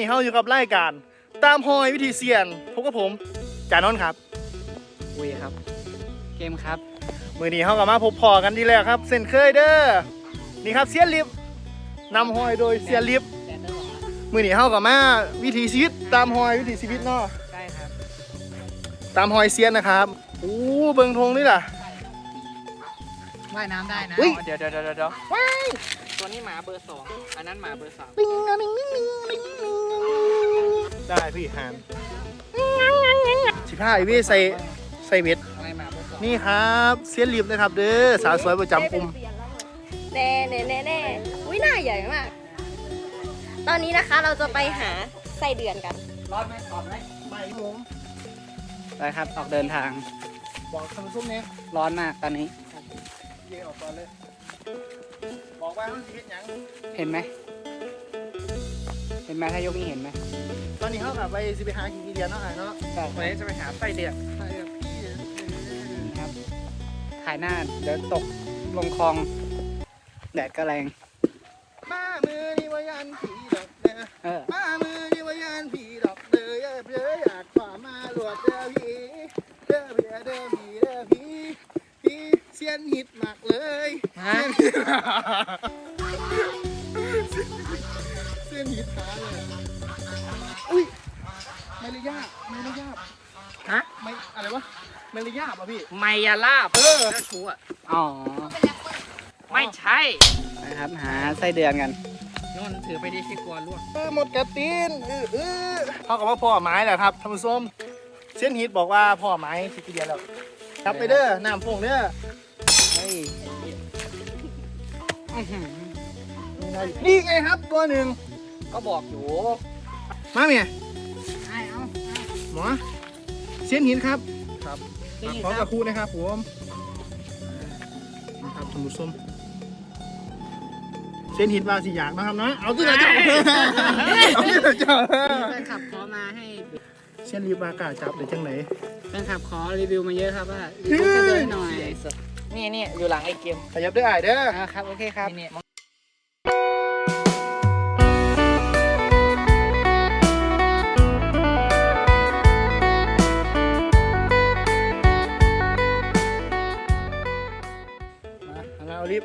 ตอนนี้เฮาอยู่กับรายการ ตามหอยวิธีเสี่ยงพบกับผมจานนท์ครับคุยครับ เกมครับ มือนี้เฮากับมาพบพอกันดีแล้วครับเส้นเคยเด้อนี่ครับเสียนลิฟนำหอยโดยเสียนลิฟแดนเดอร์บอกว่ามือนี้เฮากับมาวิถีชีวิตตามหอยวิถีชีวิตเนาะใช่ครับตามหอยเซียนนะครับอู้เบิงธงนี่ล่ะ ว่ายน้ำได้นะอุ๊ย เดี๋ยวเดี๋ยวเดี๋ยวเดี๋ยวตัวนี้หมาเบอร์สองอันนั้นหมาเบอร์สามปิ้งอะปิ้งปิ้งปิ้งปิ้งปิ้ง ได้พี่หานสิบห้าอีพี่ใส่ใส่เบ็ดอะไรหมาเบอร์สองนี่ครับเซียนลิฟนะครับ เด้อสาวสวยประจำกลุ่มแน่แน่แน่แน่อุ้ยหน้าใหญ่มาก ตอนนี้นะคะเราจะไปหาไส้เดือนกันร้อนไหมร้อนไหมไม่ผมไปครับออกเดินทาง บอกคำส้มเนี่ยร้อนมากตอนนี้เย่ออกก่อนเลย บอกว่ามันชีวิตหยังเห็นไหมเห็นไหมถ้ายกนี้เห็นไหม ตอนนี้เขากลับไปสิไปหากินกี่เดือนเนาะไอ้เนาะใช่วันนี้จะไปหาไส้เดือนใช่ครับพี่ครับถ่ายหน้าเดี๋ยวตกลงคลอง แดดก็แรง มามือนี่ว่ายันผีดอกเด้อเออ มามือนี่ว่ายันผีดอกเด้อเด้อเด้ออยากขวามาหลวดเด้อพี่เด้อเด้อเด้อพี่เด้อพี่พี่เสียนหิดมากเลยฮะ เสียนหิดหาเลยอุ้ย ฮะ ไม่อะไรวะไม่เลยยากอะพี่ ไมยาลาบเออ เจ้าชู้อะอ๋อ ไม่ใช่ นะครับ หาไส้เดือนกัน นุ่นถือไปดิที่กลัวล่วงเออหมดกระตีนเออเออเขากับว่าพ่อไม้แหละครับท่านผู้ชมเส้นฮิตบอกว่าพ่อไม้สิกี่เดือนแล้วครับไปเด้อน้ำฟงเด้อเฮ้ยอื้อหือนี่ไงครับตัวหนึ่งก็บอกอยู่มาเมียไอ้เอาหมอ เส้นหินครับครับพร้อมกับครูนะครับผมนะครับท่านผู้ชมเส้นหินวาสีอยากนะครับนะเอาตัวไหนเจ้าเอาตัวไหนเจ้าแฟนคลับขอมาให้เส้นรีบมากล้าจับหรือจังไหนแฟนคลับขอรีวิวมาเยอะครับว่ารีวิวเส้นเดือนหน่อยนี่นี่อยู่หลังไอ้เกมขยับด้วยอ่ายเด้ออ่าครับโอเคครับนี่ม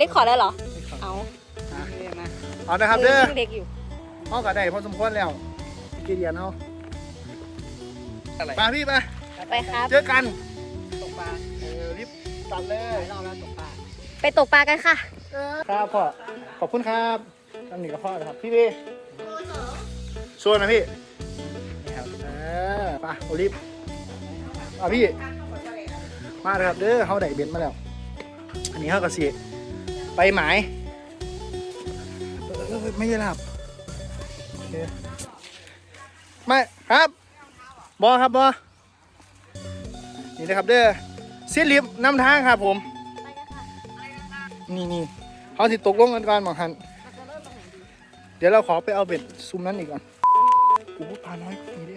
เอารีบเล็กขอได้เหรอ เอาอะเรียกมาเอานะครับเด้อยังเด็กอยู่เอากระได้พอสมควรแล้วกี่เดือนเอาอะไรมาพี่ไปไปครับ เจอกัน ตกปลาเออรีบตัดเลหยลายรอบแล้วตกปลา ไปตกปลากันค่ะ ครับพ่อ ขอบคุณครับทำหนึ่งกับพ่อนะครับ พี่พี่ชวนนะพี่นี่ครับเออไปโอลิฟอะพี่ มาเลยครับเด้อเขาได้เบ็ดมาแล้ว อันนี้เขากระสี ไปหมายเออเออไม่ใช่ครับโอเคไม่ครับบอครับบอนี่นะครับเด้อเสียลิฟต์นำทางครับผม นี่นี่เขาสิตกลงกันก่อนหมองหัน เดี๋ยวเราขอไปเอาเบ็ดซุมนั้นอีกก่อนโอ้โหปลาน้อยก็มีดิ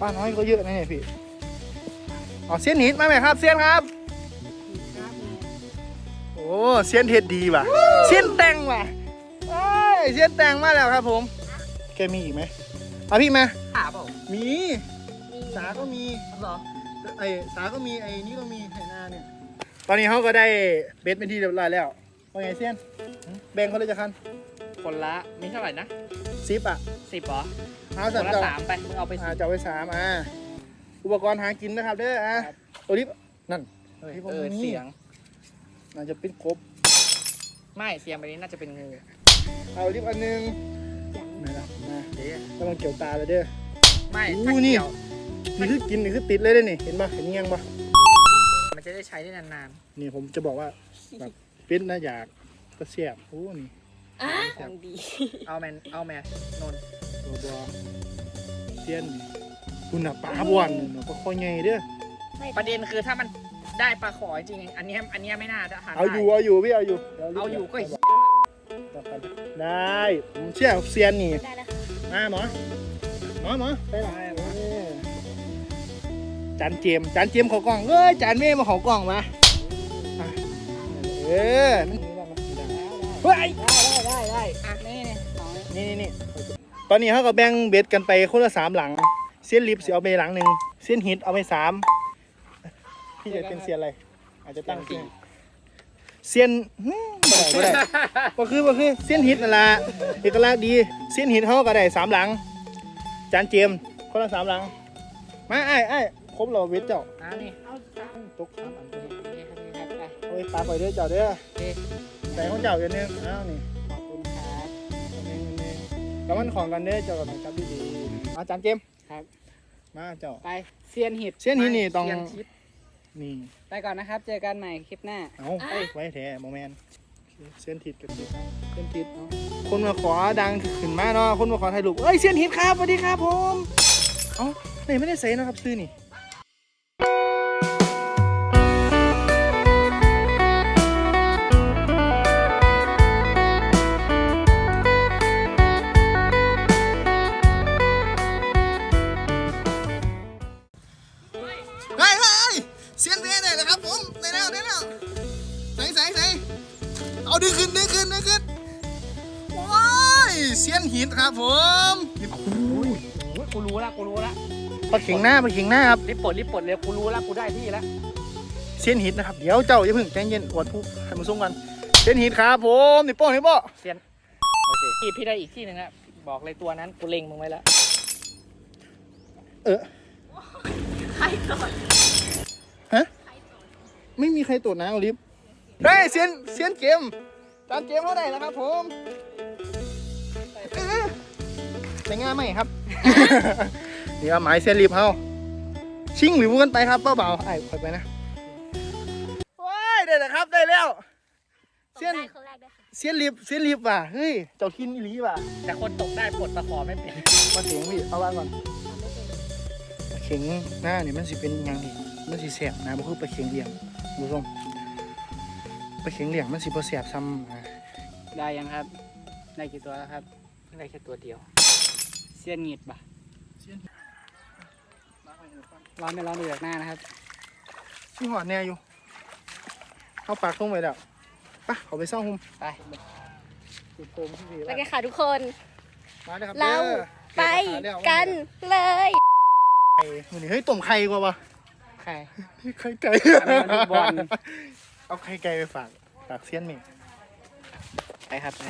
ปลาน้อยก็เยอะนะเนี่ยพี่ อ๋อเซียนหินมาไหมครับเซียนครับโอ้เซียนเห็ดดีว่ะเซียนแตงว่ะเอ้ยเซียนแตงมาแล้วครับผม แกมีอีกไหมเอาพี่มาขาเปล่ามีสาก็มีเหรอไอ้สาก็มีไอ้นี่ก็มีไห่นาเนี่ย ตอนนี้เขาก็ได้เบ็ดเป็นที่เรียบร้อยแล้วว่าไงเซียนแบ่งเขาเลยจะคันคนละมีเท่าไหร่นะซิปอะสิบเหรอเอาคสัตนว์ละเจ้าสามไปมึงเอาไปอ่าสิจะเอาไว้สามอ่าอุปกรณ์หากินนะครับเด้ออะตัวนี้นั่นเฮ้ยที่ผมเออมีเสียง น่าจะเป็นกบไม่เสียงแบบนี้น่าจะเป็นงูเอาลิฟต์อันหนึงไหนล่ะมาเดี๋ยวกำลังเกี่ยวตาเลยเด้อ ไม่อู้ถ้านี่ เกี่ยวนี่คือกินนี่คือติดเลยเด้อนี่เห็นปะเห็นเงี้ยงปะมันจะได้ใช้ได้นานนี่ผมจะบอกว่าแบบเป็นนะอยากก็เสียบโอ้นี่อะของดี ๆ เอาแมนเอาแมนนนท์ตัวบอเสียนนี่คุณน่ะปลาบวนน่ะปลาคอใหญ่เด้อประเด็นคือถ้ามัน ได้ปลาขอจริงๆอันเนี้ยอันเนี้ยไม่น่าจะหาเอาอยู่เอาอยู่พี่เอาอยู่ดี๋วรีบเอาอยู่ก็ต่อไปได้ผมเชื่อเซียนนี่ได้แล้วค่ะมาหมอหมอหมอไปหรอจานเจมส์จานเจมส์เขอกล่องเอ้ยจานเม่มาเขอกล่องมาอะเออนั่นเฮ้ยได้ได้ได้ได้อะนี่นี่เอานี่นี่นี่ตอนนี้เขาก็แบ่งเบ็ดกันไปคนละสามหลังเซียนลิฟสิเอาไปหลังหนึ่งเซียนฮิตเอาไปสาม พี่จะเป็นเซียนอะไร อาจจะตั้งชื่อเซียนหืมบ่ได้บ่ได้ก็คือก็คือเซียนฮิตนั่นแหละเอกลักษณ์ดีเซียนฮิตเขาก็ได้สามหลัง จานเจมส์คนละสามหลัง มาไอ้ไอ้ายครบเราเวทเจ้าอ่านี่เอาสามตกสามอันตัวนี้นี่ครับนี่ครับไป เอาไปปาไปเด้อเจ้าเด้อโอเคใส่ของเจ้าอย่างหนึงอ้าวนี่ขอบคุณครับ อันหนึงอันหนึงแล้วมันของกันเด้อเจ้ากับจับดีๆอาจารย์เจมส์ครับ มาเจ้า ไปเซียนหิดเซียนหินนี่ต้อง เซียนทิศ นี่ ไปก่อนนะครับ เจอกันใหม่คลิปหน้า เอาไว้แท้โมเมนเส้นทิศกันสิเซียนทิศเนาะคนมาขอดังขึ้นมาเนาะคนมาขอถ่ายรูปเอ้ยเส้นทิศครับสวัสดีครับผม เอ้าไหนไม่ได้ใส่นะครับซื้อนี่ กูรู้ละกูรู้ละปลาเข็งหน้าปลาเข็งหน้าครับรีบปลดรีบปลดเลยกูรู้ละกูได้ที่แล้วเซียนหินนะครับ เดี๋ยวเจ้าอย่าเพิ่งใจเย็นอวดผู้ให้มันส่งกันเซียนหินครับผมนี่โป้นี่โป้เซียนโอเคพี่พี่ได้อีกที่หนึ่งอะบอกเลยตัวนั้นกูเล็งมึงไว้แล้วเออใครก่อนฮะไม่มีใครตรวจนะโอลิฟเฮ้ยเซียนเซียนเกมจานเกมเท่าไหร่นะครับผมเอ๊ะ แต่งานไหมครับ นี่ครับหมายเซียนรีบเฮาชิงหรือกันไปครับเป้าเบาไอ้คอยไปนะว้ายได้แล้วครับได้แล้วเซียนได้คนแรกได้ค่ะเซียนรีบเซียนรีบว่ะเฮ้ยเจ้าทินอีหลีว่ะแต่คนตกได้ปลดตะขอไม่เป็นมาเข็งพี่เอาวางก่อนปลาเข็งหน้านี่มันสิเป็นหยังนี่มันสิแสบนะบ่คือปลาเข็งเหลี่ยมคุณผู้ชมปลาเข็งเหลี่ยมมันสิบ่แสบซ้ำอะได้ยังครับ ได้กี่ตัวแล้วครับเพิ่งได้แค่ตัวเดียว เซียนหงิดปะร้อนไม่ร้อนดูจากหน้านะครับที่หอดแน่อยู่เอาปากลงไปแล้วไปเขาไปซ่องหุมไปจุดโคมที่ดีไปแล้วกันค่ะทุกคน มาเลยครับเราด้อไปกันเลยไข่มื้อนี้เฮ้ยต้มไข่กว่าวะใคร ไข่ไก่อันนี้มันลูกบอล เอาไข่ไก่ไปฝากฝากเซียนเมฆไปครับไป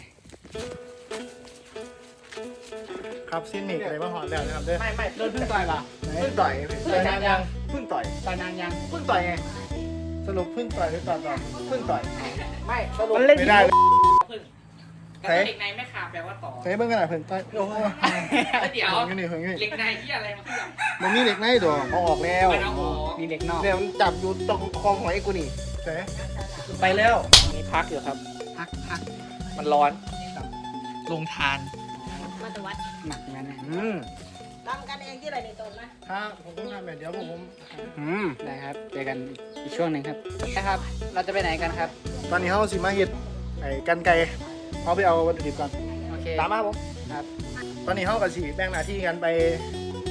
ครับเซียนเมฆอะไรมาหอดแล้วนะครับเด้อไม่ไม่โดนพึ่งต่อยป่ะเพิ่งต่อยต่อยนานยังเพิ่งต่อยต่อยนานยังเพิ่งต่อยไงสรุปเพิ่งต่อยหรือต่อยต่อเพิ่งต่อยไม่สรุปมันเล่นไม่ได้เลยพึ่งใครเด็กในไม่ขาดแปลว่าต่อใช้เบิ่งกันหน่อยเพิ่งต่อยโอ้โหเดี๋ยวเพิ่งอยู่นี่เพิ่งอยู่เด็นี่กในที่อะไรมาเพื่อนมันมีเหล็กในดอกเอาออกแล้วมันเอาออกมีเด็กนอกเนี่ยมันจับอยู่ตรงคอหอยกูนี่ใช่ไปแล้วมีพักอยู่ครับ พักพักมันร้อนลงทาน มาตวัดหนักงั้นนะอืมทำกันเองที่ไรในตนนะครับผมต้องทำแบบเดี๋ยวผมอืมได้ครับเจอกันอีกช่วงหนึ่งครับนะครับ เราจะไปไหนกันครับ ตอนนี้เขาสิมาเฮ็ดไอ้กันไก่เขาไปเอาวัตถุดิบก่อนโอเคตามมาครับผมครับ ตอนนี้เขากับสีแบ่งหน้าที่กันไป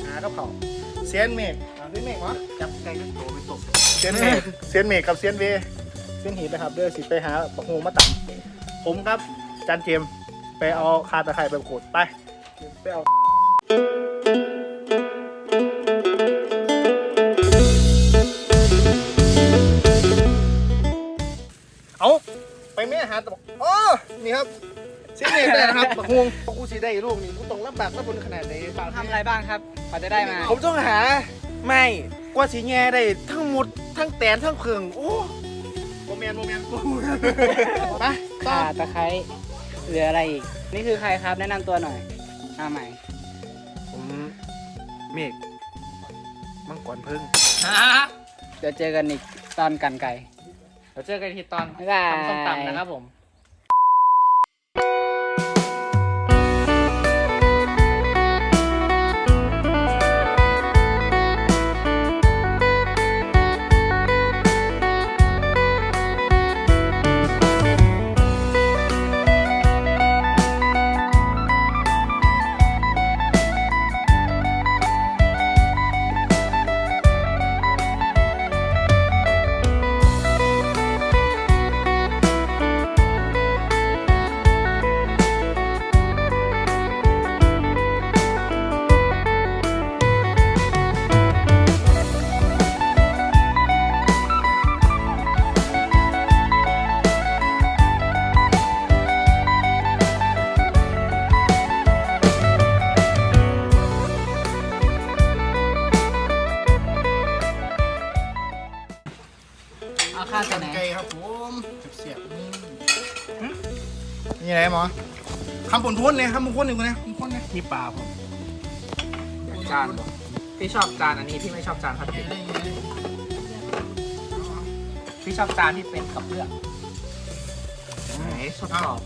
หากับเขาวเซียนเมฆอ่าเซียนเมฆวะจับไก่โตไปตกเซียนเมฆเซียนเมฆกับเซียนเวเซียนหีบนะครับเด้อสิไปหาบักฮูมาตัดผมครับจันเจมส์ ไปเอาคาตะไคร้ไปขูดไป ไปเอาเอาไปแม่หาตะบอกอ๋อนี่ครับเซียนเมฆได้นะครับบักฮวงกูสิได้ลูกนี่กูต้องลำบากลำบนขนาดไหนบางทำอะไรบ้างครับพอจะได้มา ผมต้องหาไม่กว่าสีแง่ได้ทั้งหมดทั้งแตนทั้งเพิงโอ้โมเมนต์โมเมนต์กูไปต่อข่าตะไคร้ เหลืออะไรอีก นี่คือใครครับ แนะนำตัวหน่อยมาใหม่ ผมเมฆมังกรเพิ่ง เดี๋ยวเจอกันอีกตอนกันไก่เดี๋ยวเจอกันทีตอนบ๊ายบายทำส้มตำนะครับผม คำปนท้วนเลยคำปนท้วนหนึ่งคนนะคำปนท้วนนะนี่ปลาผมจานบ่พี่ชอบจานอันนี้พี่ไม่ชอบจานพลาสติกพี่ชอบจานที่เป็นกับเลือกไหนชอบชอบ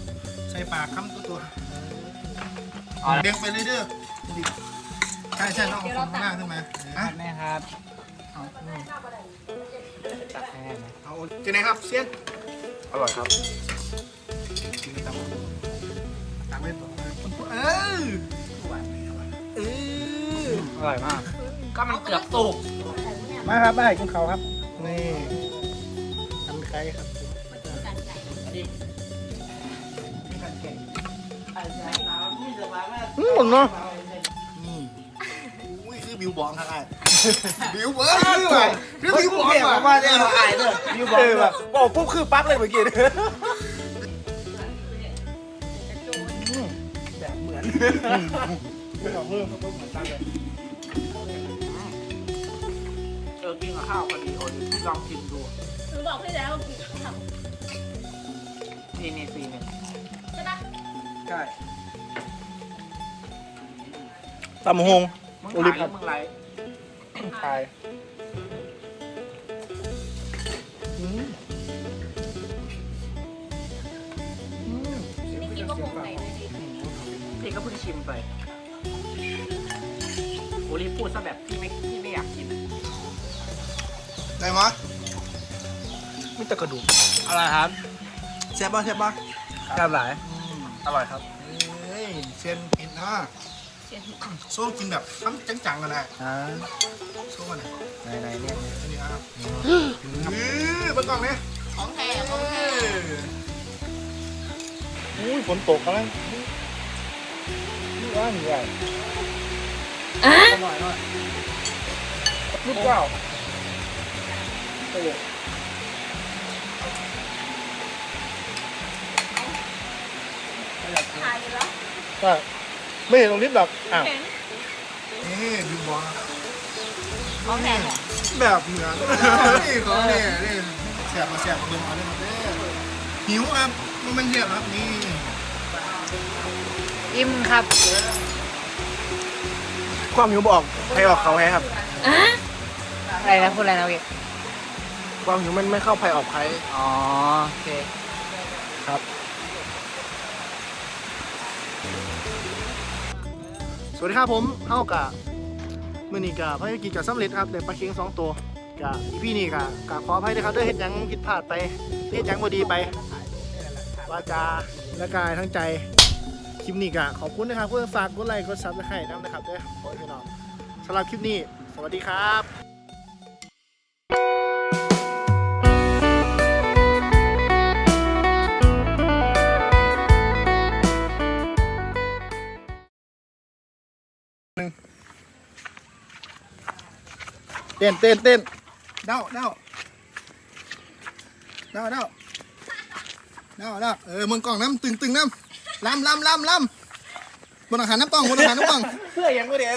ใส่ปากคำตัวตัวเอาละเด็กไปเลยเด้อใช่ใช่ต้องเอาของหน้าขึ้นมาอะแม่ครับเอาตักแม่ไหมเอาเจไหนครับเซียนอร่อยครับ ตามไปต่อเออเอออร่อยมาก ก็มันเกือบสุกมาครับได้กินเขาครับ นี่ทำไข่ครับอืมเนาะนี่อุ้ยคือบิวบองครับไอ้บิวเบิร์คือว่ะคือบิวบองว่ะมาเนี่ยเราอายเลยบิวบอกแบบบอกปุ๊บคือปั๊กเลยเมื่อกี้ เหมือนไม่ออกเพิ่มครับเหมือนกันเลยเออกินกับข้าวพอดีโอ้ยลองกินดู หนูบอกพี่แล้วกินทนี่นี่ซีหนึ่งำใช่ปะใช่ตำหงมึงโอลิฟ ขายคแล้รัวบมึงไรขายอืมอืมไม่กินก็คงไหนเลยดิพี่ ก็เพิ่งชิมไปโอลิฟพูดซะแบบพี่ไม่พี่ไม่อยากกิน ได้ไหมไม่ตะกระดูกอะไรครับแซ่บป่ะแซ่บป่ะกับหลาย อร่อยครับ เฮ้ยเซียนผิดนะโซ่กินแบบทั้งจังๆกันนะอ่าโซ่กันนะไหนไหนเนี่ยอันนี้ครับอือเบิ่งกล่องเนี่ยของแท้ของแท้อุ้ยฝนตกกันแล้ว นี่ว่าหนีใหญ่อะหน่อยหน่อยลูกเก้าโอ้ถ่ายอยู่แล้วใช่ไม่เห็นตรงลิฟต์หรอกอ้าวเห็นนี่ดูบอลของแท้แหละแบบเหมือนนี่เขาเนี่ยนี่เสียบมาเสียบมาเบิ่งเอาเลยครับเด้อหิวครับมันเป็นเสียบครับนี่ อิ่มครับ ความหิวบอกให้ออกเขาให้ครับอะอะไรนะพูดอะไรนะพี่ความหิวมันไม่เข้าภัยออกภัยอ๋อโอเคสวัสดีครับผมเฮากะมื้อนี้กะภารกิจจะสำเร็จครับได้ปลาเค็งสองตัวกะอีพี่นี่กะกะขออภัยด้วยครับด้วยเฮ็ดหยังผิดพลาดไปเฮ็ดหยังบ่ดีไปวาจาและกายทั้งใจ คลิปนี้กะขอบคุณนะครับเพื่อนฝากกดไลค์กดซับสไครต์ด้วยนะครับเด้อขอให้พี่น้องสำหรับคลิปนี้ สวัสดีครับเต้นเต้นเต้นเด้าเด้าเด้าเด้าเด้าเด้าเออมึงกล่องน้ำตึงตึงน้ำ ลำลำลำลำบนอาหารน้ำต้องบนอาหารน้ำต้องเพื่อยังไม่ได้